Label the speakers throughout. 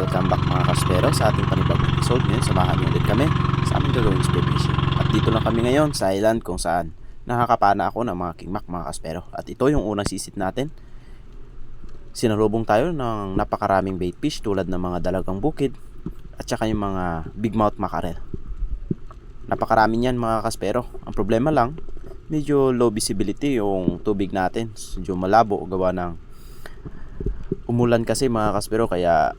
Speaker 1: Welcome back mga kaspero sa ating panibagong episode. Ngayon, samahan niyo ulit kami sa aming gagawing spear. At dito lang kami ngayon sa island kung saan nakakapana ako ng mga kingmak mga kaspero. At ito yung unang sisit natin. Sinalubong tayo ng napakaraming bait fish tulad ng mga dalagang bukid at saka yung mga big mouth mackerel. Napakarami niyan mga kaspero. Ang problema lang, medyo low visibility yung tubig natin. Medyo malabo gawa ng umulan kasi mga kaspero kaya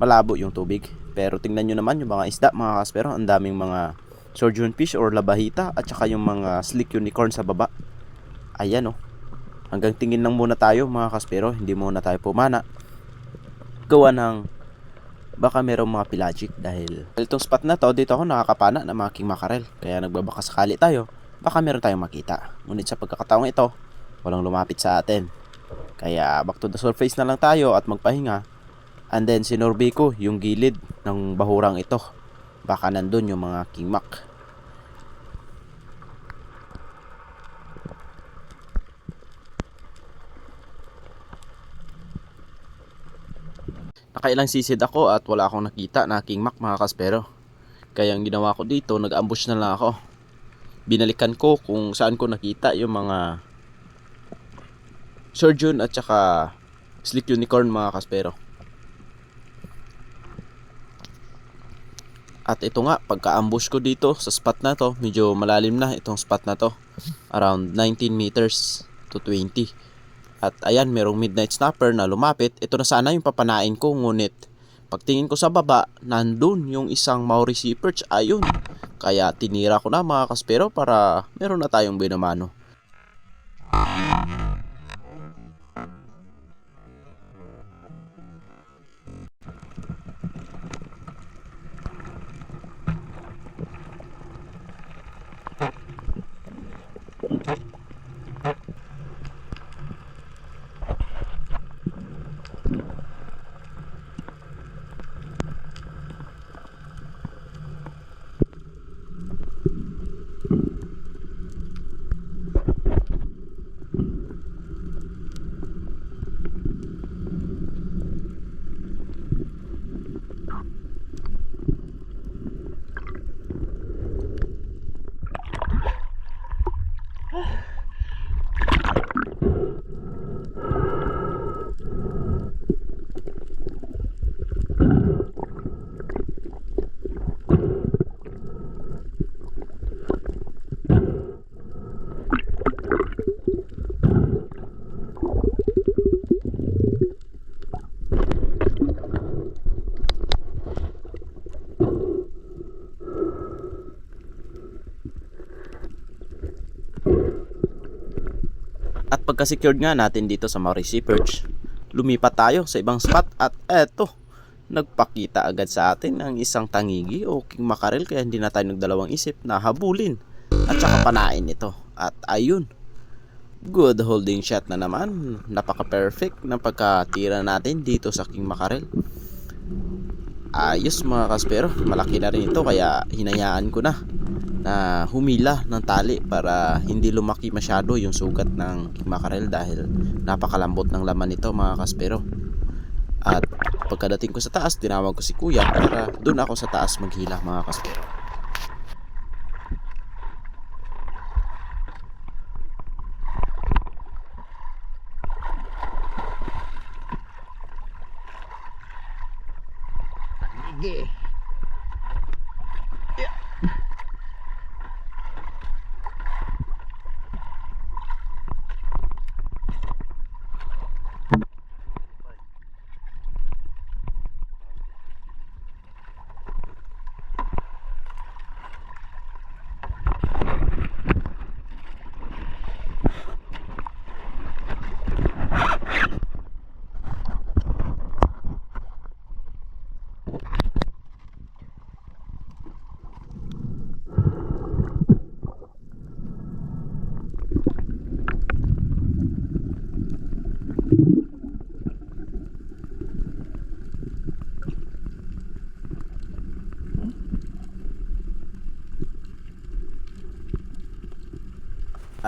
Speaker 1: malabo yung tubig. Pero tingnan nyo naman yung mga isda mga kaspero. Ang daming mga surgeon fish or labahita at saka yung mga slick unicorn sa baba. Ayan oh. Hanggang tingin lang muna tayo mga kaspero. Hindi muna tayo pumana. Gawa ng baka merong mga pelagic dahil itong spot na to dito ako nakakapana ng mga king mackerel. Kaya nagbabaka sakali tayo. Baka meron tayong makita. Ngunit sa pagkakataong ito, walang lumapit sa atin. Kaya back to the surface na lang tayo at magpahinga. And then sinurvey ko yung gilid ng bahurang ito. Baka nandun yung mga kingmak. Nakailang sisid ako at wala akong nakita na kingmak mga kaspero. Kaya ang ginawa ko dito, nag-ambush na lang ako. Binalikan ko kung saan ko nakita yung mga surgeon at saka slick unicorn mga kaspero. At ito nga, pagka-ambush ko dito sa spot na to, medyo malalim na itong spot na to. Around 19 meters to 20. At ayan, merong midnight snapper na lumapit. Ito na sana yung papanain ko, ngunit pagtingin ko sa baba, nandun yung isang Maori Sea Perch. Ayun. Kaya tinira ko na mga kaspero para meron na tayong binamano. Pagka-secured nga natin dito sa Maori Sea Perch, lumipat tayo sa ibang spot at eto, nagpakita agad sa atin ang isang tangigi o king mackerel kaya hindi na tayo nagdalawang isip na habulin at saka panain ito. At ayun, good holding shot na naman. Napaka-perfect ng pagkatira natin dito sa king mackerel. Ayos mga kaspero, malaki na rin ito kaya hinayaan ko na na humila ng tali para hindi lumaki masyado yung sugat ng mackerel dahil napakalambot ng laman nito mga kaspero. At pagkadating ko sa taas, tinawag ko si kuya para doon ako sa taas maghila mga kaspero.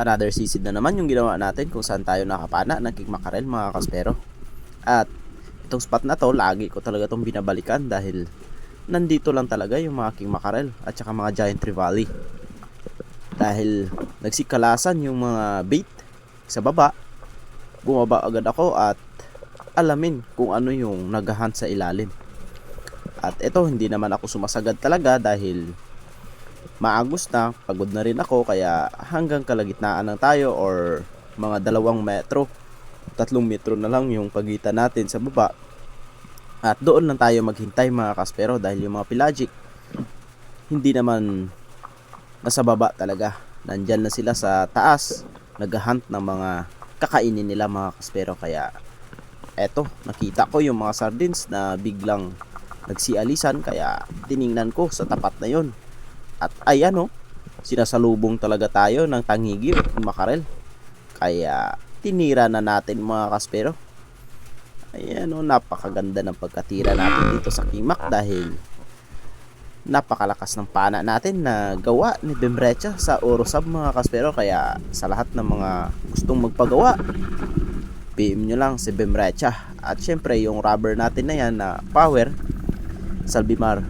Speaker 1: Another sisid na naman yung ginawa natin kung saan tayo nakapana ng king mackerel mga kaspero. At Itong spot na to, lagi ko talaga itong binabalikan dahil nandito lang talaga yung mga king mackerel at saka mga giant trevally. Dahil nagsikalasan yung mga bait sa baba, bumaba agad ako at alamin kung ano yung naghahunt sa ilalim. At ito, hindi naman ako sumasagad talaga dahil maagos na, pagod na rin ako kaya hanggang kalagitnaan lang tayo or mga dalawang metro, tatlong metro na lang yung pagitan natin sa baba. At doon lang tayo maghintay mga kaspero dahil yung mga pelagic hindi naman nasa baba talaga. Nandyan na sila sa taas, naghahunt ng mga kakainin nila mga kaspero kaya eto, nakita ko yung mga sardines na biglang nagsialisan kaya tiningnan ko sa tapat na yon at ayan o, sinasalubong talaga tayo ng tangigi o makarel. Kaya tinira na natin mga kaspero. Ayan o, napakaganda ng pagkatira natin dito sa Kimak dahil napakalakas ng pana natin na gawa ni Bemrecha sa Orosab mga kaspero. Kaya sa lahat ng mga gustong magpagawa, PM nyo lang si Bemrecha. At syempre yung rubber natin na yan na power, Salbimar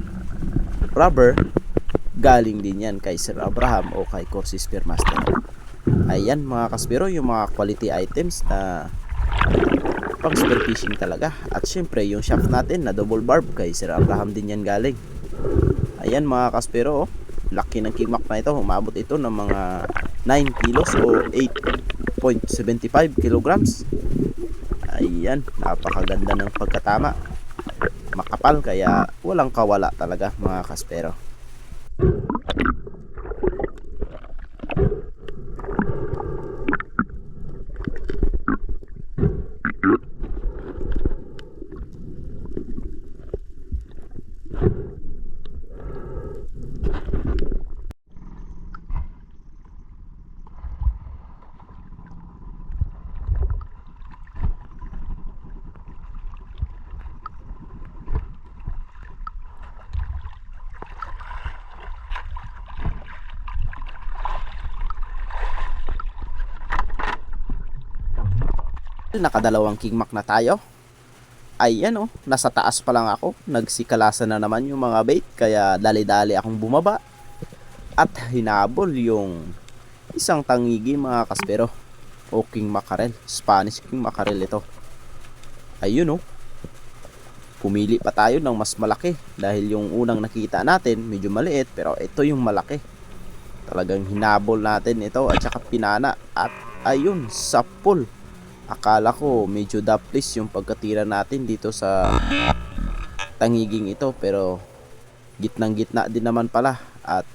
Speaker 1: rubber, galing din yan kay Sir Abraham o kay Corsi Spearmaster. Ayan mga kaspero, yung mga quality items na pang spearfishing talaga. At syempre yung shaft natin na double barb kay Sir Abraham din yan galing. Ayan mga kaspero, oh. laki ng kimak na ito. Umabot ito ng mga 9 kilos o 8.75 kilograms. Ayan, napakaganda ng pagkatama. Makapal kaya walang kawala talaga mga kaspero. Thank you. Nakadalawang kingmak na tayo. Ayan oh, nasa taas pa lang ako. Nagsikalasan na naman yung mga bait kaya dali-dali akong bumaba. At hinabol yung isang tangigi mga kaspero. O king mackerel. Spanish king mackerel ito. Ayun oh. Pumili pa tayo ng mas malaki dahil yung unang nakita natin medyo maliit pero ito yung malaki. Talagang hinabol natin ito at saka pinana at ayun sa pool akala ko medyo daplis yung pagkatira natin dito sa tangiging ito pero gitnang gitna din naman pala at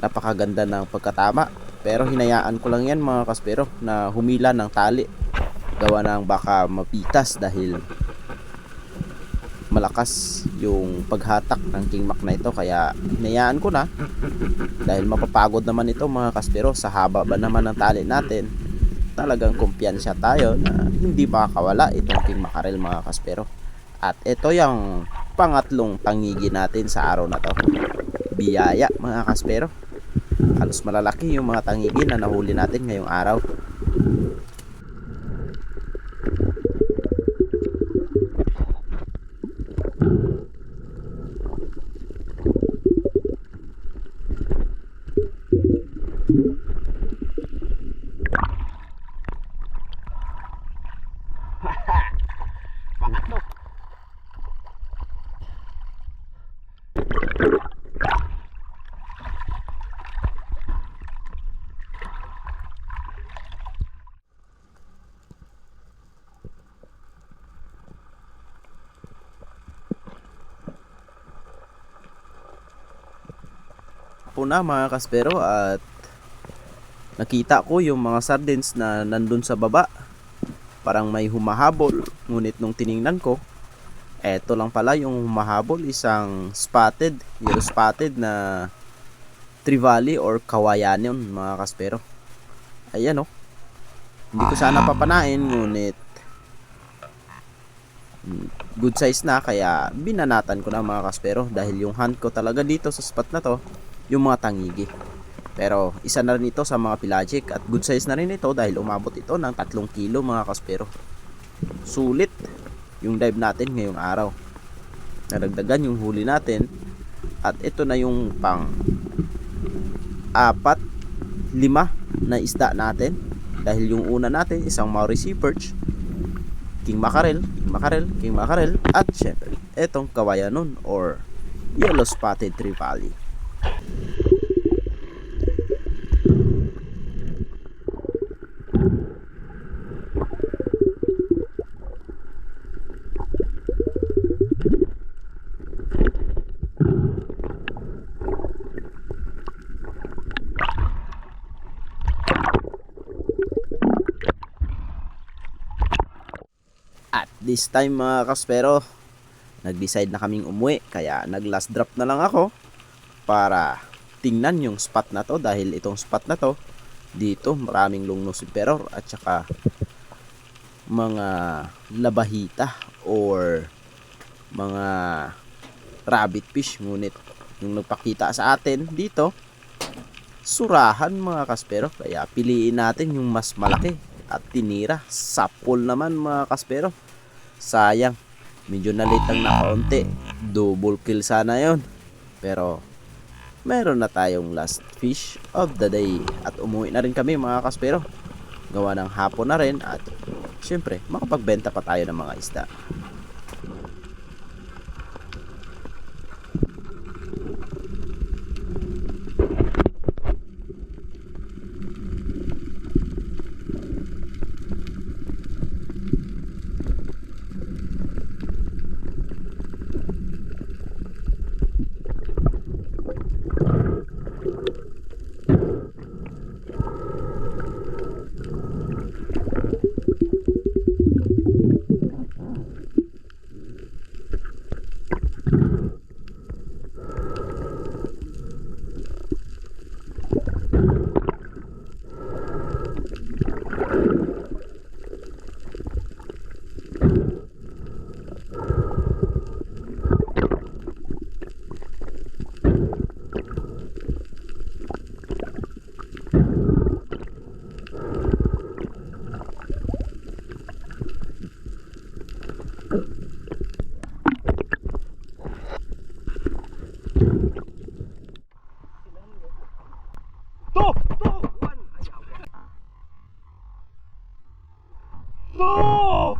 Speaker 1: napakaganda ng pagkatama. Pero hinayaan ko lang yan mga kaspero na humila ng tali. Gawa ng baka mapitas dahil malakas yung paghatak ng king mac na ito. Kaya hinayaan ko na dahil mapapagod naman ito mga kaspero. Sa haba ba naman ng tali natin talagang kumpiyansya tayo na hindi makakawala itong king mackerel mga kaspero. At ito yung pangatlong pangigi natin sa araw na to. Biyaya mga kaspero. Halos malalaki yung mga tangigi na nahuli natin ngayong araw. Po na mga kaspero at nakita ko yung mga sardines na nandun sa baba. Parang may humahabol ngunit nung tiningnan ko eto lang pala yung humahabol isang spotted yellow spotted na trevally or kawayan yun mga kaspero. Ayan oh. Hindi ko sana papanain ngunit good size na kaya binanatan ko na mga kaspero dahil yung hand ko talaga dito sa spot na to yung mga tangigi pero isa na rin ito sa mga pelagic at good size na rin ito dahil umabot ito ng 3 kilo mga kaspero. Sulit. yung dive natin ngayong araw. Naragdagan yung huli natin at ito na yung pang apat, lima na isda natin. Dahil yung una natin isang Maori Sea Perch, King Mackerel, King Mackerel, King Mackerel at syempre etong kawayanon or Yellow Spotted Trevally. At this time mga kaspero, nag-decide na kaming umuwi. Kaya nag last drop na lang ako para tingnan yung spot na to. Dahil itong spot na to dito maraming lungno superor at saka mga labahita or mga rabbit fish. Ngunit yung nagpakita sa atin dito surahan mga kaspero kaya piliin natin yung mas malaki at tinira. Sapol naman mga kaspero sayang. Medyo nalit lang na kaunti double kill sana yon pero meron na tayong last fish of the day. At umuwi na rin kami mga kaspero. Gawa ng hapon na rin at syempre makapagbenta pa tayo ng mga isda
Speaker 2: Oh!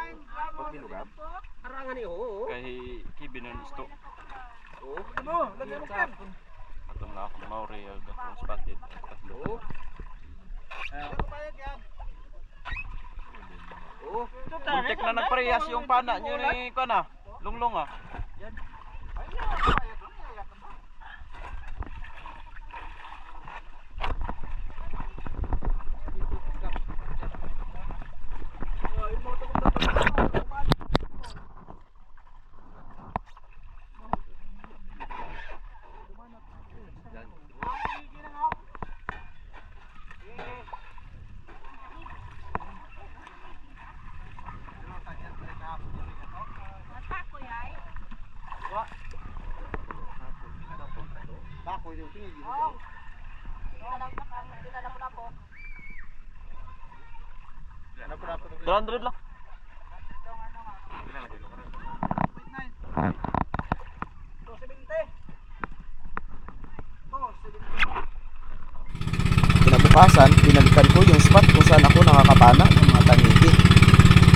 Speaker 2: Uno, uno. Arangan ni oh.
Speaker 3: kay kibinan isto
Speaker 2: Oh.
Speaker 4: Ano? Lagyan mo kan.
Speaker 3: atong na ako mauri ag akong spotted ang
Speaker 2: Oh. Oh.
Speaker 3: Muntik na nagparehas yung pana nyo ni kana lunglong ah
Speaker 4: Bako tingin.
Speaker 3: 200 lang
Speaker 4: To 70. To 70.
Speaker 1: kinabukasan, pinalitan ko yung spot kung saan ako nakakapana ng mga tangigi.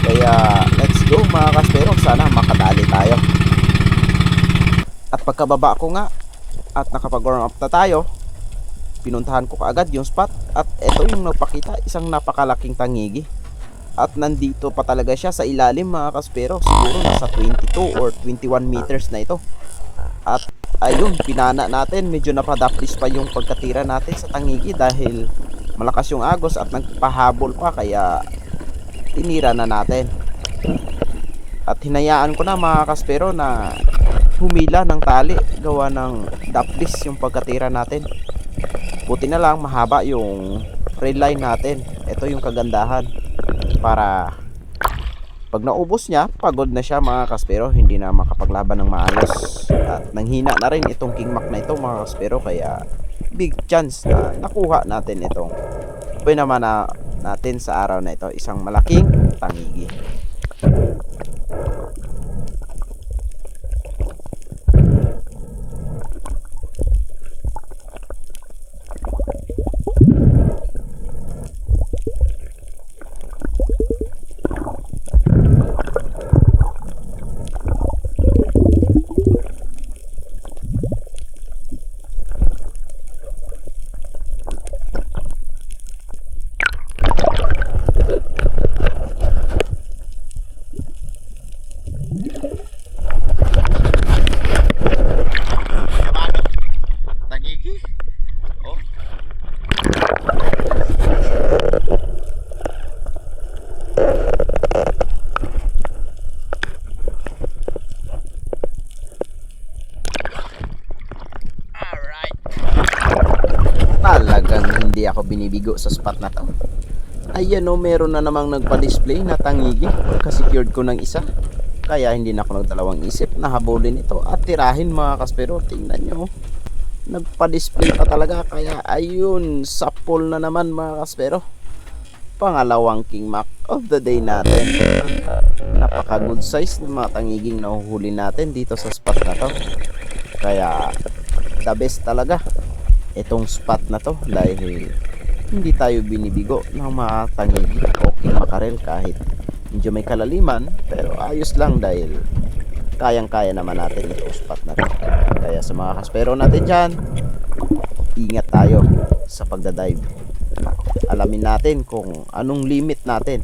Speaker 1: Kaya let's go mga kaspero, sana makadali tayo. At pagkababa ko nga at nakapag-warm up na tayo, pinuntahan ko kaagad yung spot at ito yung nagpakita, isang napakalaking tangigi. At nandito pa talaga siya sa ilalim mga kaspero, siguro nasa 22 or 21 meters na ito. At ayun, pinana natin, medyo napadaplis pa yung pagkatira natin sa tangigi dahil malakas yung agos at nagpahabol pa kaya tinira na natin. At hinayaan ko na mga kaspero na humila ng tali gawa ng daplis yung pagkatira natin. Buti na lang mahaba yung rail line natin. Ito yung kagandahan para pag naubos niya, pagod na siya mga kaspero, hindi na makapaglaban ng maayos. At nanghina na rin itong King Mac na ito mga kaspero kaya big chance na nakuha natin itong pwede naman na natin sa araw na ito isang malaking tangigi.
Speaker 3: Oh.
Speaker 1: Talagang hindi ako binibigo sa spot na to. Ayan o, meron na namang nagpa-display na tangigi. Kasecured ko ng isa. Kaya hindi na ako nagdalawang isip na habulin ito at tirahin mga kaspero. Tingnan nyo. Nagpa-display pa talaga. Kaya ayun, sapol na naman mga kaspero. Pangalawang King Mac of the day natin. Napaka good size ng mga tangiging nahuhuli natin dito sa spot na to. Kaya the best talaga itong spot na to dahil hindi tayo binibigo ng mga tangigi o king kahit medyo may kalaliman pero ayos lang dahil kayang kaya naman natin itong spot na to kaya sa mga kaspero natin dyan ingat tayo sa pagdadive. Alamin natin kung anong limit natin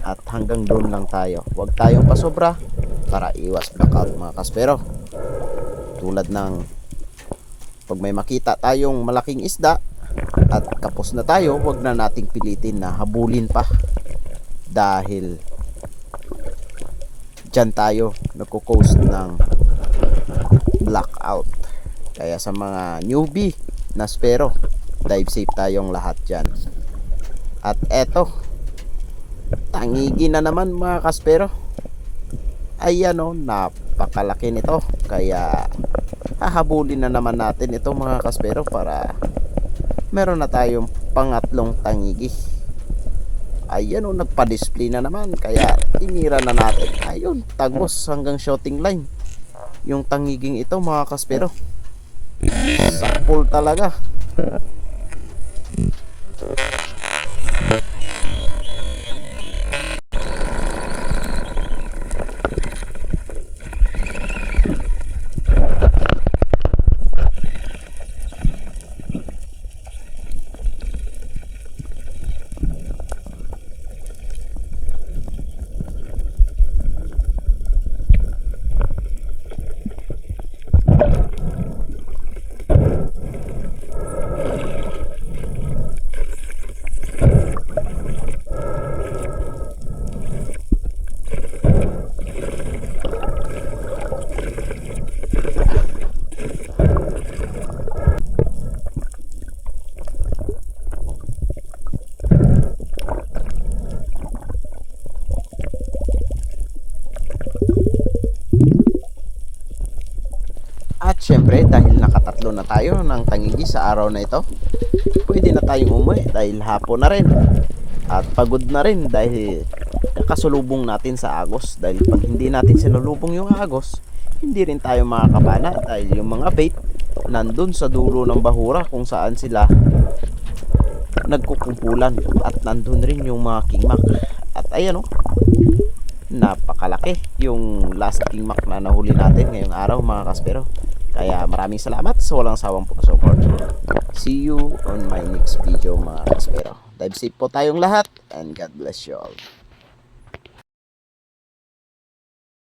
Speaker 1: at hanggang doon lang tayo. Huwag tayong pasobra para iwas blackout mga kaspero. Tulad ng pag may makita tayong malaking isda at kapos na tayo, wag na nating pilitin na habulin pa dahil dyan tayo nagko-coast ng blackout. Kaya sa mga newbie na spero, dive safe tayong lahat dyan. At eto, tangigi na naman mga kaspero. Ayan o, napakalaki nito. Kaya hahabulin na naman natin ito mga kaspero para meron na tayong pangatlong tangigi. Ayan o nagpa-display na naman. Kaya tinira na natin. Ayun tagos hanggang shooting line. Yung tangiging ito mga kaspero. Sakpol talaga At syempre dahil nakatatlo na tayo ng tangigi sa araw na ito, pwede na tayong umuwi dahil hapon na rin. At pagod na rin dahil kakasulubong natin sa agos. Dahil pag hindi natin sinulubong yung agos, hindi rin tayo makakabana dahil yung mga bait nandun sa dulo ng bahura kung saan sila nagkukumpulan at nandun rin yung mga King Mac. At ayan oh, napakalaki yung last King Mac na nahuli natin ngayong araw mga kaspero. Kaya maraming salamat sa walang sawang pag-support. See you on my next video mga kaspero. Dive safe po tayong lahat and God bless you all.